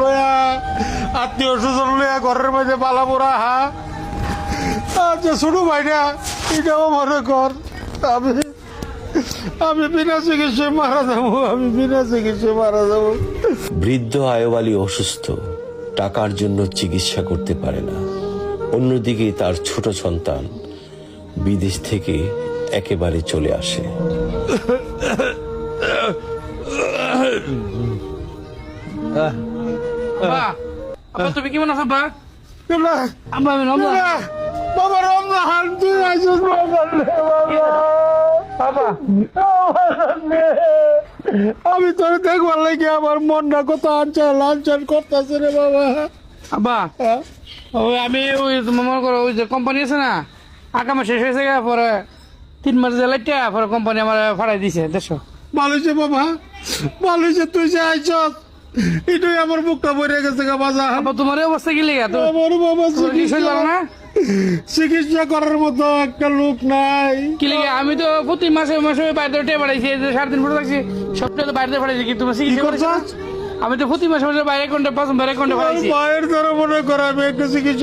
লয়া, আত্মীয় স্বজন লয়া ঘরের মধ্যে পালা পোড়া, হা? আচ্ছা ছোট ভাইটা এটাও মনে কর, আমি আমি বিনা চিকিৎসায় মারা যাব, আমি বিনা চিকিৎসায় মারা যাব। বৃদ্ধ আয়ব আলী অসুস্থ, টাকার জন্য চিকিৎসা করতে পারে না। অন্যদিকে তার ছোট সন্তান বিদেশ থেকে একেবারে চলে আসে। আব্বা আব্বা তুমি কেমন আছো আব্বা? আব্বা আমি তুই বাবা বাবা তোর দেখবার লাগে আমার মনটা কত আনচান আনচান করতেছে রে বাবা। আব্বা হ্যাঁ? ওই আমি ওই মনে করো ওই যে কোম্পানি আছে না আগামে শেষ হয়েছে গা, পরে তিন মাস যে লাইটা পরে কোম্পানি আমার ফাড়াই দিছে দেড়শো ভালো বাবা ভালো তুই যে আইসস এটাই আমার বুকটা বইরে গেছে গা বাজা। আবার তোমার এই অবস্থা কি লেগে? তো আমার বাবা ভালো না? চিকিৎসা করার মতো একটা লোক নাই। কি লেগে? আমি তো প্রতি মাসে মাসে বাইরে টেয়ে বাড়াইছি এই যে সাড়ে তিন ফুট থাকছি সবটা তো বাইরে কি তুমি চিকিৎসা করছ আমি তো প্রতি মাসে মাসে বাইরে কোনটা পাঁচ বাইরে কোনটা ফাড়াইছি বাইরে ধরো মনে করো আমি একটু চিকিৎসা